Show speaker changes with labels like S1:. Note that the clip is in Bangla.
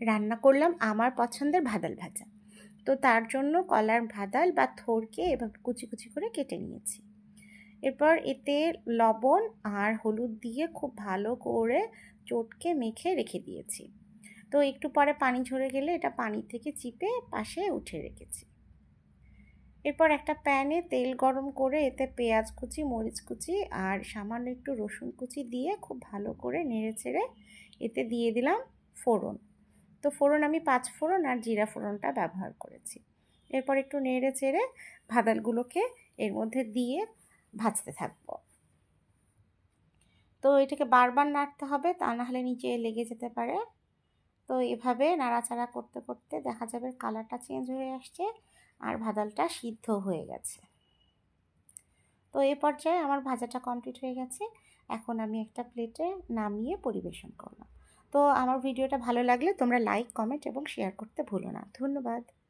S1: রান্না করলাম আমার পছন্দের ভাদাল ভাজা। তো তার জন্য কলার ভাদাল বা থোরকে এভাবে কুচি কুচি করে কেটে নিয়েছি। এরপর এতে লবণ আর হলুদ দিয়ে খুব ভালো করে চটকে মেখে রেখে দিয়েছি। তো একটু পরে পানি ঝরে গেলে এটা পানি থেকে চিপে পাশে উঠে রেখেছি। এরপর একটা প্যানে তেল গরম করে এতে পেঁয়াজ কুচি, মরিচ কুচি আর সামান্য একটু রসুন কুচি দিয়ে খুব ভালো করে নেড়ে চেড়ে এতে দিয়ে দিলাম ফোড়ন। তো ফোড়ন আমি পাঁচ ফোড়ন আর জিরা ফোড়নটা ব্যবহার করেছি। এরপর একটু নেড়ে চেড়ে ভাদালগুলোকে এর মধ্যে দিয়ে ভাজতে থাকব। তো এটাকে বারবার নাড়তে হবে, তা নাহলে নিচে লেগে যেতে পারে। তো এভাবে নাড়াচাড়া করতে করতে দেখা যাবে কালারটা চেঞ্জ হয়ে আসছে আর ভাদালটা সিদ্ধ হয়ে গেছে। তো এই পর্যায়ে আমার ভাজাটা কমপ্লিট হয়ে গেছে। এখন আমি একটা প্লেটে নামিয়ে পরিবেশন করলাম। তো আমার ভিডিওটা ভালো লাগলে তোমরা লাইক কমেন্ট এবং শেয়ার করতে ভুলো না। ধন্যবাদ।